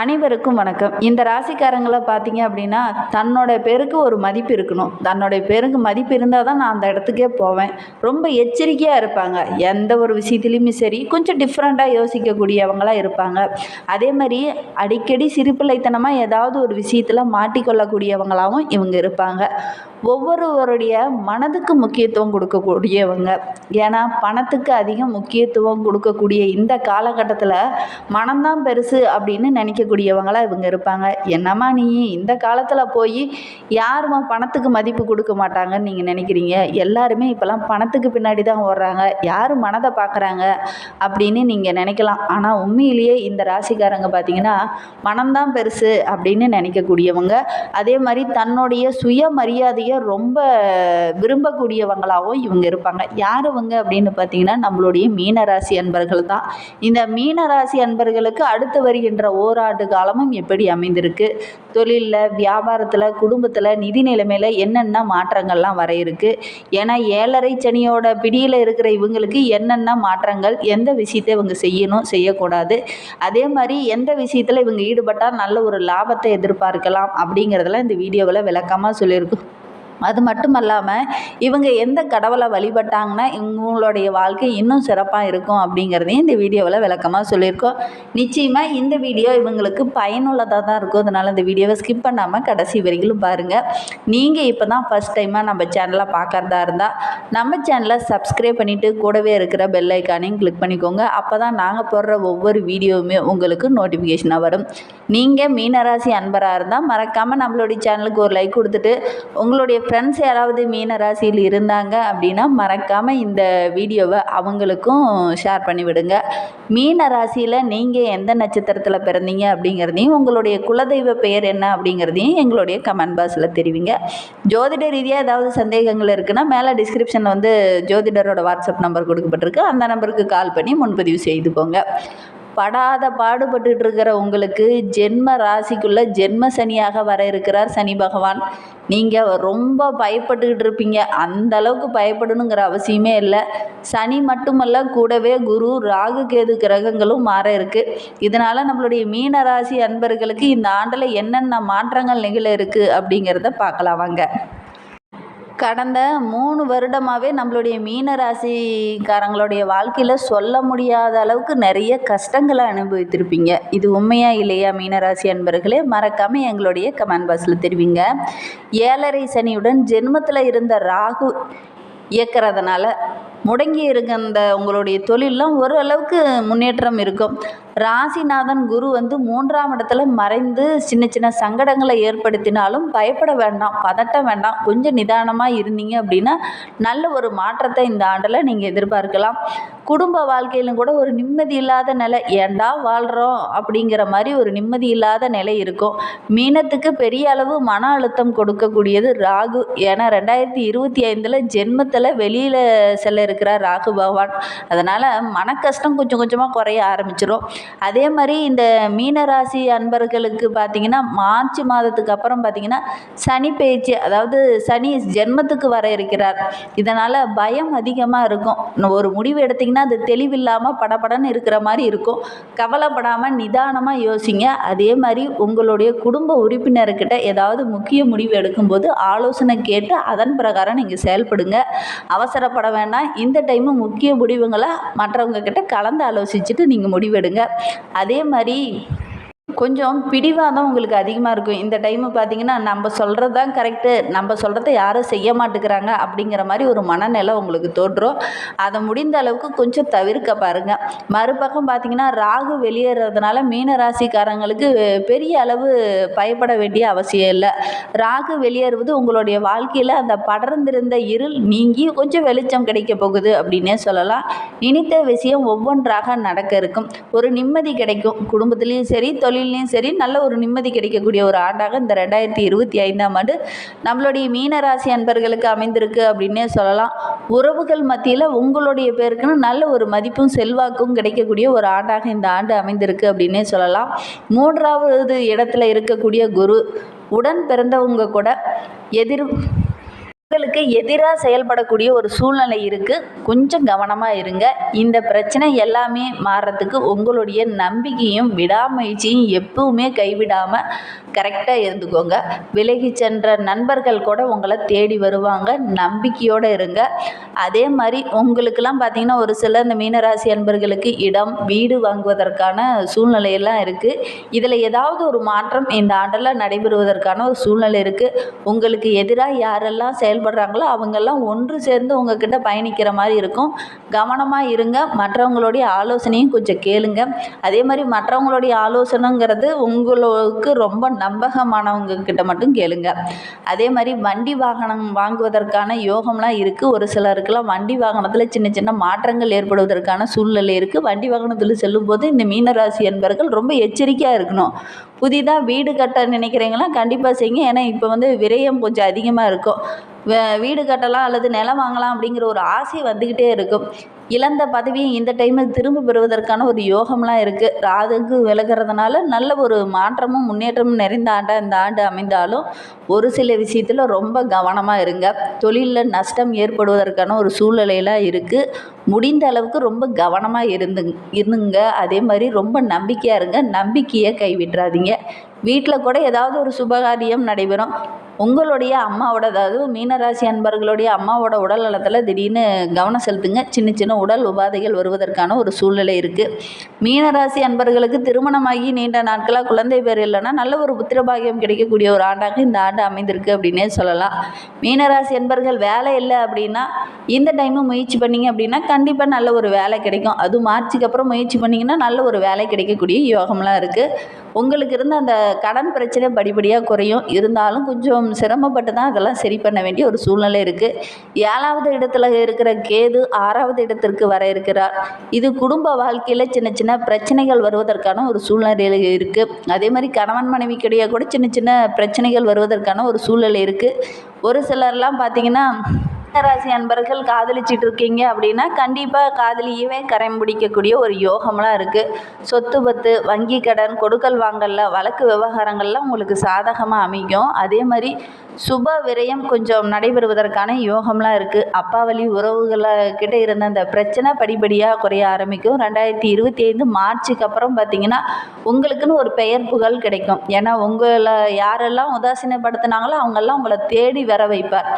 அனைவருக்கும் வணக்கம். இந்த ராசிக்காரங்களை பார்த்தீங்க அப்படின்னா தன்னோட பேருக்கு ஒரு மதிப்பு இருக்கணும். தன்னோட பேருக்கு மதிப்பு இருந்தால் தான் நான் அந்த இடத்துக்கே போவேன். ரொம்ப எச்சரிக்கையாக இருப்பாங்க. எந்த ஒரு விஷயத்துலையுமே சரி கொஞ்சம் டிஃப்ரெண்ட்டாக யோசிக்கக்கூடியவங்களாக இருப்பாங்க. அதே மாதிரி அடிக்கடி சிறுபிள்ளைத்தனமாக ஏதாவது ஒரு விஷயத்தில் மாட்டிக்கொள்ளக்கூடியவங்களாகவும் இவங்க இருப்பாங்க. ஒவ்வொருவருடைய மனதுக்கு முக்கியத்துவம் கொடுக்கக்கூடியவங்க. ஏன்னா பணத்துக்கு அதிகம் முக்கியத்துவம் கொடுக்கக்கூடிய இந்த காலகட்டத்தில் மனம்தான் பெருசு அப்படின்னு நினைக்கக்கூடியவங்களாக இவங்க இருப்பாங்க. என்னம்மா நீ இந்த காலத்தில் போய் யாரும் பணத்துக்கு மதிப்பு கொடுக்க மாட்டாங்கன்னு நீங்கள் நினைக்கிறீங்க? எல்லாருமே இப்போல்லாம் பணத்துக்கு பின்னாடி தான் ஓடுறாங்க. யார் மனதை பார்க்குறாங்க அப்படின்னு நீங்கள் நினைக்கலாம். ஆனால் உண்மையிலேயே இந்த ராசிக்காரங்க பார்த்தீங்கன்னா மனம்தான் பெருசு அப்படின்னு நினைக்கக்கூடியவங்க. அதே மாதிரி தன்னுடைய சுயமரியாதையை ரொம்ப விரும்பக்கூடியவங்களாகவும் இவங்க இருப்பாங்க. யார் இவங்க அப்படின்னு பார்த்தீங்கன்னா நம்மளுடைய மீனராசி அன்பர்கள் தான். இந்த மீனராசி அன்பர்களுக்கு அடுத்து வருகின்ற ஓராண்டு காலமும் எப்படி அமைந்திருக்கு? தொழிலில் வியாபாரத்தில் குடும்பத்தில் நிதி நிலைமையில் என்னென்ன மாற்றங்கள்லாம் வர இருக்கு? ஏன்னா ஏழரை சனியோட பிடியில் இருக்கிற இவங்களுக்கு என்னென்ன மாற்றங்கள் எந்த விஷயத்தை இவங்க செய்யணும் செய்யக்கூடாது? அதே மாதிரி எந்த விஷயத்தில் இவங்க ஈடுபட்டால் நல்ல ஒரு லாபத்தை எதிர்பார்க்கலாம் அப்படிங்கிறதெல்லாம் இந்த வீடியோவில் விளக்கமாக சொல்லியிருக்கோம். அது மட்டும் அல்லாமல் இவங்க எந்த கடவுளை வழிபட்டாங்கன்னா இவங்களுடைய வாழ்க்கை இன்னும் சிறப்பாக இருக்கும் அப்படிங்கிறதையும் இந்த வீடியோவில் விளக்கமாக சொல்லியிருக்கோம். நிச்சயமாக இந்த வீடியோ இவங்களுக்கு பயனுள்ளதாக தான் இருக்கும். அதனால் இந்த வீடியோவை ஸ்கிப் பண்ணாமல் கடைசி வரைக்கும் பாருங்கள் நீங்கள் இப்போ தான் ஃபஸ்ட் டைமாக நம்ம சேனலை பார்க்குறதா இருந்தால் நம்ம சேனலை சப்ஸ்கிரைப் பண்ணிவிட்டு கூடவே இருக்கிற பெல் ஐக்கானையும் கிளிக் பண்ணிக்கோங்க. அப்போ தான் நாங்கள் போடுற ஒவ்வொரு வீடியோவுமே உங்களுக்கு நோட்டிஃபிகேஷனாக வரும். நீங்கள் மீனராசி அன்பராக இருந்தால் மறக்காமல் நம்மளுடைய சேனலுக்கு ஒரு லைக் கொடுத்துட்டு உங்களுடைய ஃப்ரெண்ட்ஸ் யாராவது மீன ராசியில் இருந்தாங்க அப்படின்னா மறக்காமல் இந்த வீடியோவை அவங்களுக்கும் ஷேர் பண்ணிவிடுங்க. மீன ராசியில் நீங்கள் எந்த நட்சத்திரத்தில் பிறந்தீங்க அப்படிங்கிறதையும் உங்களுடைய குலதெய்வ பெயர் என்ன அப்படிங்கிறதையும் எங்களுடைய கமெண்ட் பாக்ஸில் தெரிவிங்க. ஜோதிட ரீதியாக ஏதாவது சந்தேகங்கள் இருக்குன்னா மேலே டிஸ்கிரிப்ஷனில் வந்து ஜோதிடரோட வாட்ஸ்அப் நம்பர் கொடுக்கப்பட்டிருக்கு. அந்த நம்பருக்கு கால் பண்ணி முன்பதிவு செய்துக்கோங்க படாத பாடுபட்டுட்டு இருக்கிற உங்களுக்கு ஜென்ம ராசிக்குள்ளே ஜென்ம சனியாக வர இருக்கிறார் சனி பகவான். நீங்கள் ரொம்ப பயப்பட்டுக்கிட்டு இருப்பீங்க அந்த அளவுக்கு பயப்படணுங்கிற அவசியமே இல்லை. சனி மட்டுமல்ல கூடவே குரு ராகு கேது கிரகங்களும் மாற இருக்குது இதனால் நம்மளுடைய மீன ராசி அன்பர்களுக்கு இந்த ஆண்டில் என்னென்ன மாற்றங்கள் நிகழ இருக்குது அப்படிங்கிறத பார்க்கலாம் வாங்க. கடந்த மூணு வருடமாகவே நம்மளுடைய மீன ராசிக்காரங்களுடைய வாழ்க்கையில் சொல்ல முடியாத அளவுக்கு நிறைய கஷ்டங்களை அனுபவித்திருப்பீங்க. இது உண்மையா இல்லையா மீனராசி அன்பர்களே? மறக்காமல் எங்களுடைய கமெண்ட் பாக்ஸில் தெரிவிங்க. ஏழரை சனியுடன் ஜென்மத்தில் இருந்த ராகு இயக்கிறதுனால முடங்கி இருக்க அந்த உங்களுடைய தொழிலெலாம் ஓரளவுக்கு முன்னேற்றம் இருக்கும். ராசிநாதன் குரு வந்து மூன்றாம் இடத்துல மறைந்து சின்ன சின்ன சங்கடங்களை ஏற்படுத்தினாலும் பயப்பட வேண்டாம் பதட்டம் வேண்டாம். கொஞ்சம் நிதானமாக இருந்தீங்க அப்படின்னா நல்ல ஒரு மாற்றத்தை இந்த ஆண்டில் நீங்கள் எதிர்பார்க்கலாம். குடும்ப வாழ்க்கையிலும் கூட ஒரு நிம்மதி இல்லாத நிலை. ஏண்டா வாழ்கிறோம் அப்படிங்கிற மாதிரி ஒரு நிம்மதி இல்லாத நிலை இருக்கும். மீனத்துக்கு பெரிய அளவு மன அழுத்தம் கொடுக்கக்கூடியது ராகு. ஏன்னா ரெண்டாயிரத்தி இருபத்தி ஐந்தில் ஜென்மத்தில் வெளியில் செல்ல இருக்கிறார் ராகு பகவான். அதனால் மன கஷ்டம் கொஞ்சம் கொஞ்சமாக குறைய ஆரம்பிச்சிடும் அதே மாதிரி இந்த மீனராசி அன்பர்களுக்கு பார்த்திங்கன்னா மார்ச் மாதத்துக்கு அப்புறம் பார்த்திங்கன்னா சனி பேச்சு அதாவது சனி ஜென்மத்துக்கு வர இருக்கிறார். இதனால் பயம் அதிகமாக இருக்கும். ஒரு முடிவு எடுத்திங்கன்னா அது தெளிவில்லாமல் படபடன்னு இருக்கிற மாதிரி இருக்கும். கவலைப்படாமல் நிதானமாக யோசிங்க. அதே மாதிரி உங்களுடைய குடும்ப உறுப்பினர்கிட்ட ஏதாவது முக்கிய முடிவு எடுக்கும்போது ஆலோசனை கேட்டு அதன் பிரகாரம் நீங்கள் செயல்படுங்க. அவசரப்பட வேண்டாம். இந்த டைமு முக்கிய முடிவுங்களை மற்றவங்க கிட்ட கலந்து ஆலோசிச்சுட்டு நீங்கள் முடிவெடுங்க. அதே மாதிரி கொஞ்சம் பிடிவாதம் உங்களுக்கு அதிகமாக இருக்கும். இந்த டைமு பார்த்தீங்கன்னா நம்ம சொல்கிறது தான் கரெக்டு நம்ம சொல்கிறத யாரும் செய்ய மாட்டேங்கிறாங்க அப்படிங்கிற மாதிரி ஒரு மனநிலை உங்களுக்கு தோன்றும். அதை முடிந்த அளவுக்கு கொஞ்சம் தவிர்க்க பாருங்கள் மறுபக்கம் பார்த்தீங்கன்னா ராகு வெளியேறதுனால மீன ராசிக்காரங்களுக்கு பெரிய அளவு பயப்பட வேண்டிய அவசியம் இல்லை. ராகு வெளியேறுவது உங்களுடைய வாழ்க்கையில் அந்த படர்ந்திருந்த இருள் நீங்கி கொஞ்சம் வெளிச்சம் கிடைக்க போகுது அப்படின்னே சொல்லலாம். நினைத்த விஷயம் ஒவ்வொன்றாக நடக்க இருக்கும். ஒரு நிம்மதி கிடைக்கும். குடும்பத்துலேயும் சரி தொழில் தொழிலையும் சரி நல்ல ஒரு நிம்மதி கிடைக்கக்கூடிய ஒரு ஆண்டாக இந்த ரெண்டாயிரத்தி இருபத்தி ஐந்தாம் ஆண்டு நம்மளுடைய மீனராசி அன்பர்களுக்கு அமைந்திருக்கு அப்படின்னே சொல்லலாம். உறவுகள் மத்தியில் உங்களுடைய பேருக்குன்னு நல்ல ஒரு மதிப்பும் செல்வாக்கும் கிடைக்கக்கூடிய ஒரு ஆண்டாக இந்த ஆண்டு அமைந்திருக்கு அப்படின்னே சொல்லலாம். மூன்றாவது இடத்துல இருக்கக்கூடிய குரு உடன் பிறந்தவங்க கூட எதிர் உங்களுக்கு எதிராக செயல்படக்கூடிய ஒரு சூழ்நிலை இருக்குது கொஞ்சம் கவனமாக இருங்க. இந்த பிரச்சனை எல்லாமே மாறுறதுக்கு உங்களுடைய நம்பிக்கையும் விடாமுயற்சியும் எப்பவுமே கைவிடாமல் கரெக்டாக இருந்துக்கோங்க. விலகி சென்ற நண்பர்கள் கூட உங்களை தேடி வருவாங்க. நம்பிக்கையோடு இருங்க. அதே மாதிரி உங்களுக்கெல்லாம் பார்த்தீங்கன்னா ஒரு சில இந்த மீனராசி அன்பர்களுக்கு இடம் வீடு வாங்குவதற்கான சூழ்நிலையெல்லாம் இருக்குது இதில் ஏதாவது ஒரு மாற்றம் இந்த ஆண்டில் நடைபெறுவதற்கான ஒரு சூழ்நிலை இருக்குது உங்களுக்கு எதிராக யாரெல்லாம் செயல்படுறாங்களோ அவங்கெல்லாம் ஒன்று சேர்ந்து உங்ககிட்ட பயணிக்கிற மாதிரி இருக்கும். கவனமாக இருங்க. மற்றவங்களுடைய ஆலோசனையும் கொஞ்சம் கேளுங்க. அதே மாதிரி மற்றவங்களுடைய ஆலோசனைங்கிறது உங்களுக்கு ரொம்ப நம்பகமானவங்க கிட்ட மட்டும் கேளுங்க. அதே மாதிரி வண்டி வாகனம் வாங்குவதற்கான யோகம்லாம் இருக்குது ஒரு சிலருக்குலாம் வண்டி வாகனத்தில் சின்ன சின்ன மாற்றங்கள் ஏற்படுவதற்கான சூழ்நிலை இருக்குது வண்டி வாகனத்தில் செல்லும்போது இந்த மீனராசி என்பர்கள் ரொம்ப எச்சரிக்கையாக இருக்கணும். புதிதாக வீடு கட்ட நினைக்கிறீங்களாம் கண்டிப்பாக செய்யுங்க. ஏன்னா இப்போ வந்து விரயம் கொஞ்சம் அதிகமாக இருக்கும். வீடு கட்டலாம் அல்லது நிலம் வாங்கலாம் அப்படிங்கிற ஒரு ஆசை வந்துக்கிட்டே இருக்கும். இழந்த பதவியை இந்த டைமில் திரும்ப பெறுவதற்கான ஒரு யோகம்லாம் இருக்குது ராதுக்கு விலகிறதுனால நல்ல ஒரு மாற்றமும் முன்னேற்றமும் நிறைந்த ஆண்டாக இந்த ஆண்டு அமைந்தாலும் ஒரு சில விஷயத்தில் ரொம்ப கவனமாக இருங்க. தொழிலில் நஷ்டம் ஏற்படுவதற்கான ஒரு சூழ்நிலையெல்லாம் இருக்குது முடிந்த அளவுக்கு ரொம்ப கவனமாக இருந்து இருந்துங்க. அதே மாதிரி ரொம்ப நம்பிக்கையாக இருங்க. நம்பிக்கையை கைவிட்டுறாதீங்க. வீட்டில் கூட ஏதாவது ஒரு சுபகாரியம் நடைபெறும். உங்களுடைய அம்மாவோட அதாவது மீனராசி அன்பர்களுடைய அம்மாவோட உடல் நலத்தில் திடீர்னு கவனம் செலுத்துங்க. சின்ன சின்ன உடல் உபாதைகள் வருவதற்கான ஒரு சூழ்நிலை இருக்குது மீனராசி அன்பர்களுக்கு திருமணமாகி நீண்ட நாட்களாக குழந்தை பேர் இல்லைன்னா நல்ல ஒரு புத்திரபாகியம் கிடைக்கக்கூடிய ஒரு ஆண்டாக இந்த ஆண்டு அமைந்திருக்கு அப்படின்னே சொல்லலாம். மீனராசி அன்பர்கள் வேலை இல்லை அப்படின்னா இந்த டைமு முயற்சி பண்ணிங்க அப்படின்னா கண்டிப்பாக நல்ல ஒரு வேலை கிடைக்கும். அது மார்ச்சுக்கு அப்புறம் முயற்சி பண்ணிங்கன்னா நல்ல ஒரு வேலை கிடைக்கக்கூடிய யோகம்லாம் இருக்குது உங்களுக்கு இருந்த அந்த கடன் பிரச்சனை படிப்படியாக குறையும். இருந்தாலும் கொஞ்சம் சிரமப்பட்டு தான் அதெல்லாம் சரி பண்ண வேண்டிய ஒரு சூழ்நிலை இருக்குது ஏழாவது இடத்துல இருக்கிற கேது ஆறாவது இடத்திற்கு வர இருக்கிறார். இது குடும்ப வாழ்க்கையில் சின்ன சின்ன பிரச்சனைகள் வருவதற்கான ஒரு சூழ்நிலை இருக்குது அதே மாதிரி கணவன் மனைவிக்கிடையே கூட சின்ன சின்ன பிரச்சனைகள் வருவதற்கான ஒரு சூழ்நிலை இருக்குது ஒரு சிலர்லாம் பார்த்திங்கன்னா ராசி அன்பர்கள் காதலிச்சிட்டு இருக்கீங்க அப்படின்னா கண்டிப்பாக காதலியவே கரம் பிடிக்கக்கூடிய ஒரு யோகம்லாம் இருக்குது சொத்து பத்து வங்கி கடன் கொடுக்கல் வாங்கல்ல வழக்கு விவகாரங்கள்லாம் உங்களுக்கு சாதகமாக அமைக்கும் அதே மாதிரி சுப விரயம் கொஞ்சம் நடைபெறுவதற்கான யோகம்லாம் இருக்குது அப்பா வழி உறவுகளை இருந்த அந்த பிரச்சனை படிப்படியாக குறைய ஆரம்பிக்கும். ரெண்டாயிரத்தி இருபத்தி ஐந்து மார்ச்சுக்கு அப்புறம் பார்த்திங்கன்னா உங்களுக்குன்னு ஒரு பெயர் புகழ் கிடைக்கும். ஏன்னா உங்களை யாரெல்லாம் உதாசீனப்படுத்தினாங்களோ அவங்கெல்லாம் உங்களை தேடி வர வைப்பார்.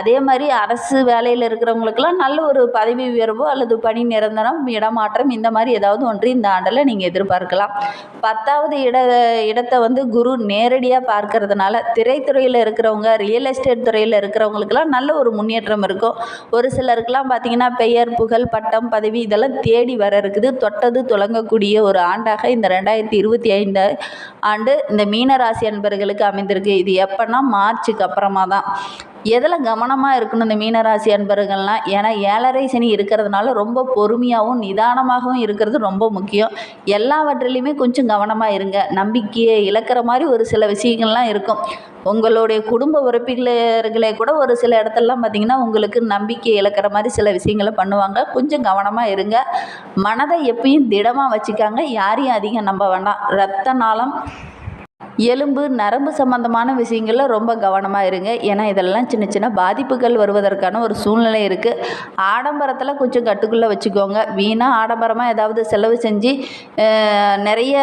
அதே மாதிரி அரசு வேலையில் இருக்கிறவங்களுக்கெல்லாம் நல்ல ஒரு பதவி உயர்வோ அல்லது பணி நிரந்தரம் இடமாற்றம் இந்த மாதிரி ஏதாவது ஒன்று இந்த ஆண்டில் நீங்கள் எதிர்பார்க்கலாம். பத்தாவது இட இடத்தை வந்து குரு நேரடியாக பார்க்கறதுனால திரைத்துறையில் இருக்கிறவங்க ரியல் எஸ்டேட் துறையில் இருக்கிறவங்களுக்கெல்லாம் நல்ல ஒரு முன்னேற்றம் இருக்கும். ஒரு சிலருக்கெல்லாம் பார்த்திங்கன்னா பெயர் புகழ் பட்டம் பதவி இதெல்லாம் தேடி வர இருக்குது. தொட்டது தொடங்கக்கூடிய ஒரு ஆண்டாக இந்த ரெண்டாயிரத்தி இருபத்தி ஐந்து ஆண்டு இந்த மீனராசி அன்பர்களுக்கு அமைந்திருக்கு. இது எப்போன்னா மார்ச்சுக்கு அப்புறமா தான் எதில் கவனமாக இருக்கணும் இந்த மீனராசி அன்பர்கள்லாம்? ஏன்னா ஏழரை சனி இருக்கிறதுனால ரொம்ப பொறுமையாகவும் நிதானமாகவும் இருக்கிறது ரொம்ப முக்கியம். எல்லாவற்றிலையுமே கொஞ்சம் கவனமாக இருங்க. நம்பிக்கையை இழக்கிற மாதிரி ஒரு சில விஷயங்கள்லாம் இருக்கும். உங்களுடைய குடும்ப உறுப்பினர்களே கூட ஒரு சில இடத்துலலாம் பார்த்திங்கன்னா உங்களுக்கு நம்பிக்கை இழக்கிற மாதிரி சில விஷயங்களை பண்ணுவாங்க. கொஞ்சம் கவனமாக இருங்க. மனதை எப்பயும் திடமாக வச்சுக்காங்க. யாரையும் அதிகம் நம்ப வேண்டாம். ரத்த நாளம் எலும்பு நரம்பு சம்மந்தமான விஷயங்களில் ரொம்ப கவனமாக இருங்க. ஏன்னா இதெல்லாம் சின்ன சின்ன பாதிப்புகள் வருவதற்கான ஒரு சூழ்நிலை இருக்குது ஆடம்பரத்தில் கொஞ்சம் கட்டுக்குள்ளே வச்சுக்கோங்க. வீணாக ஆடம்பரமாக ஏதாவது செலவு செஞ்சு நிறைய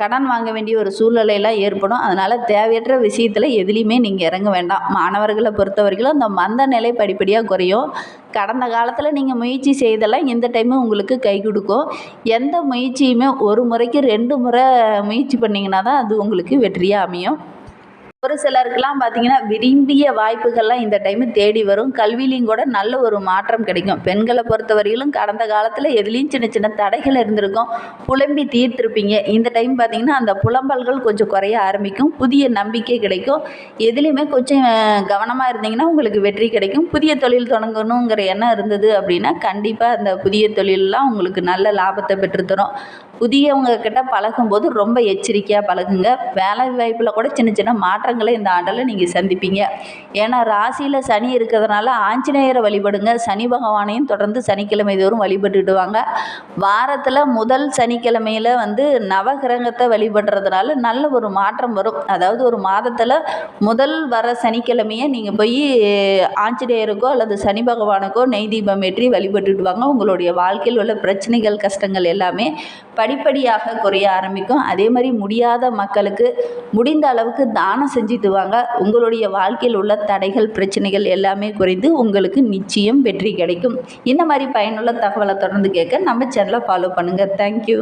கடன் வாங்க வேண்டிய ஒரு சூழ்நிலையெல்லாம் ஏற்படும். அதனால் தேவையற்ற விஷயத்தில் எதுலேயுமே நீங்கள் இறங்க வேண்டாம். மாணவர்களை பொறுத்த வரைக்கும் அந்த மந்த நிலை படிப்படியாக குறையும். கடந்த காலத்தில் நீங்கள் முயற்சி செய்தெல்லாம் இந்த டைமு உங்களுக்கு கை கொடுக்கும். எந்த முயற்சியுமே ஒரு முறைக்கு ரெண்டு முறை முயற்சி பண்ணிங்கன்னா தான் அது உங்களுக்கு வெற்றியாக அமையும்? ஒரு சிலருக்கெல்லாம் பார்த்தீங்கன்னா விரும்பிய வாய்ப்புகள்லாம் இந்த டைமு தேடி வரும். கல்வியிலையும் கூட நல்ல ஒரு மாற்றம் கிடைக்கும். பெண்களை பொறுத்தவரையிலும் கடந்த காலத்தில் எதுலேயும் சின்ன சின்ன தடைகள் இருந்திருக்கும். புலம்பி தீர்த்திருப்பீங்க. இந்த டைம் பார்த்தீங்கன்னா அந்த புலம்பல்கள் கொஞ்சம் குறைய ஆரம்பிக்கும். புதிய நம்பிக்கை கிடைக்கும். எதுலேயுமே கொஞ்சம் கவனமாக இருந்தீங்கன்னா உங்களுக்கு வெற்றி கிடைக்கும். புதிய தொழில் தொடங்கணுங்கிற எண்ணம் இருந்தது அப்படின்னா கண்டிப்பாக அந்த புதிய தொழிலெலாம் உங்களுக்கு நல்ல லாபத்தை பெற்றுத்தரும். புதியவங்க கிட்ட பழகும்போது ரொம்ப எச்சரிக்கையாக பழகுங்க. வேலை வாய்ப்பில் கூட சின்ன சின்ன மாற்றம் மாற்றங்களை இந்த ஆண்டில் நீங்கள் சந்திப்பீங்க. ஏன்னா ராசியில் சனி இருக்கிறதுனால ஆஞ்சநேயரை வழிபடுங்க. சனி பகவானையும் தொடர்ந்து சனிக்கிழமை தோறும் வழிபட்டுட்டு வாங்க வாரத்தில் முதல் சனிக்கிழமையில் வந்து நவகிரகத்தை வழிபடுறதுனால நல்ல ஒரு மாற்றம் வரும். அதாவது ஒரு மாதத்தில் முதல் வர சனிக்கிழமையை நீங்கள் போய் ஆஞ்சநேயருக்கோ அல்லது சனி பகவானுக்கோ நெய் தீபம் ஏற்றி வழிபட்டுட்டு வாங்க உங்களுடைய வாழ்க்கையில் உள்ள பிரச்சனைகள் கஷ்டங்கள் எல்லாமே படிப்படியாக குறைய ஆரம்பிக்கும். அதே மாதிரி முடியாத மக்களுக்கு முடிந்த அளவுக்கு தானம் செஞ்சுட்டு வாங்க உங்களுடைய வாழ்க்கையில் உள்ள தடைகள் பிரச்சனைகள் எல்லாமே குறைந்து உங்களுக்கு நிச்சயம் வெற்றி கிடைக்கும். இந்த மாதிரி பயனுள்ள தகவலை தொடர்ந்து கேட்க நம்ம சேனலை ஃபாலோ பண்ணுங்கள் தேங்க்யூ